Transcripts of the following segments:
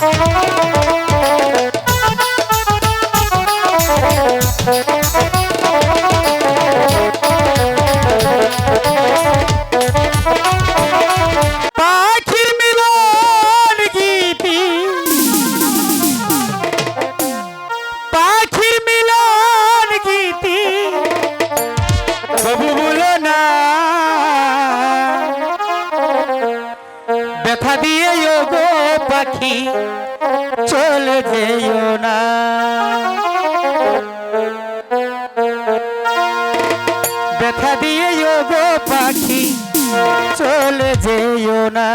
Música ব্যথা দিয়ে গো পাখি চলে যেও না। ব্যথা দিয়ে গো পাখি চলে যেও না।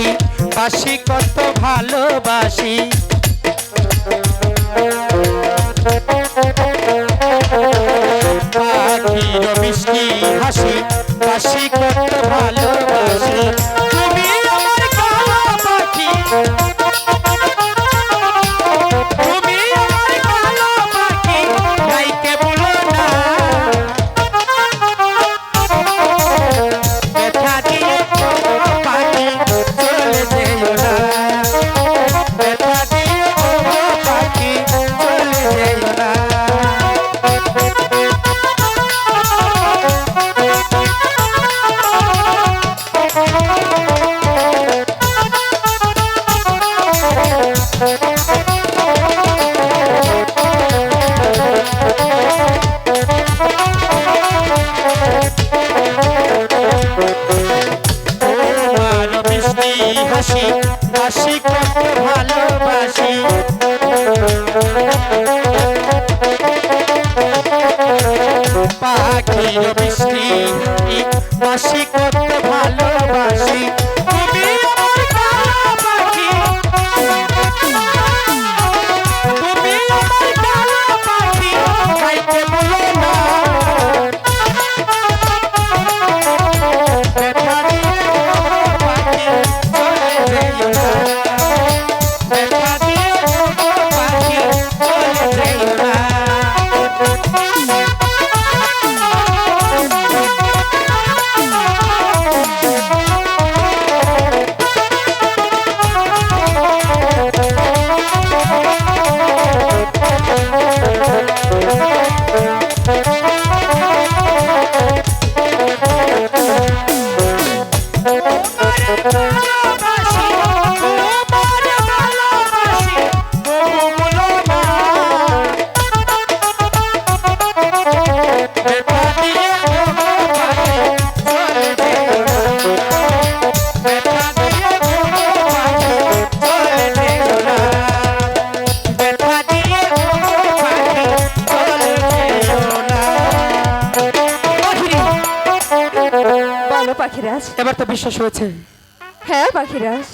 আছি পাশি কত ভালোবাসি। পাখি বৃষ্টি বাসি কত ভালোবাসি। বলো পাখিরাজ। এবার তো বিশ্বাস হয়েছে। হ্যাঁ পাখিরাজ।